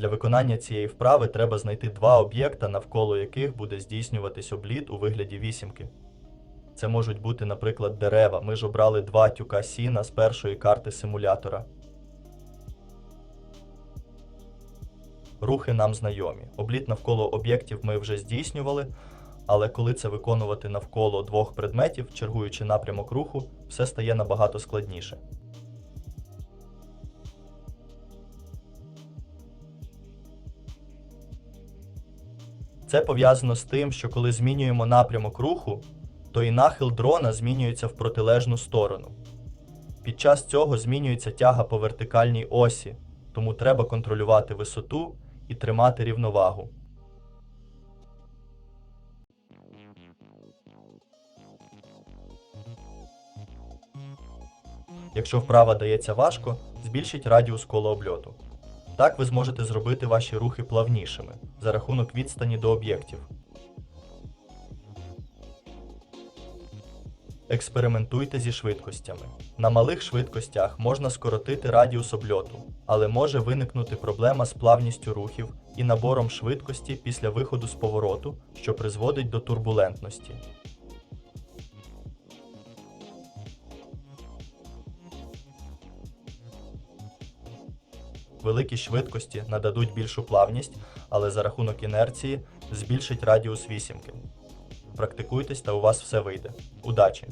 Для виконання цієї вправи треба знайти два об'єкта, навколо яких буде здійснюватись обліт у вигляді вісімки. Це можуть бути, наприклад, дерева. Ми ж обрали два тюка сіна з першої карти симулятора. Рухи нам знайомі. Обліт навколо об'єктів ми вже здійснювали, але коли це виконувати навколо двох предметів, чергуючи напрямок руху, все стає набагато складніше. Це пов'язано з тим, що коли змінюємо напрямок руху, то і нахил дрона змінюється в протилежну сторону. Під час цього змінюється тяга по вертикальній осі, тому треба контролювати висоту і тримати рівновагу. Якщо вправа дається важко, збільшіть радіус кола обльоту. Так ви зможете зробити ваші рухи плавнішими за рахунок відстані до об'єктів. Експериментуйте зі швидкостями. На малих швидкостях можна скоротити радіус обльоту, але може виникнути проблема з плавністю рухів і набором швидкості після виходу з повороту, що призводить до турбулентності. Великі швидкості нададуть більшу плавність, але за рахунок інерції збільшить радіус вісімки. Практикуйтесь та у вас все вийде. Удачі!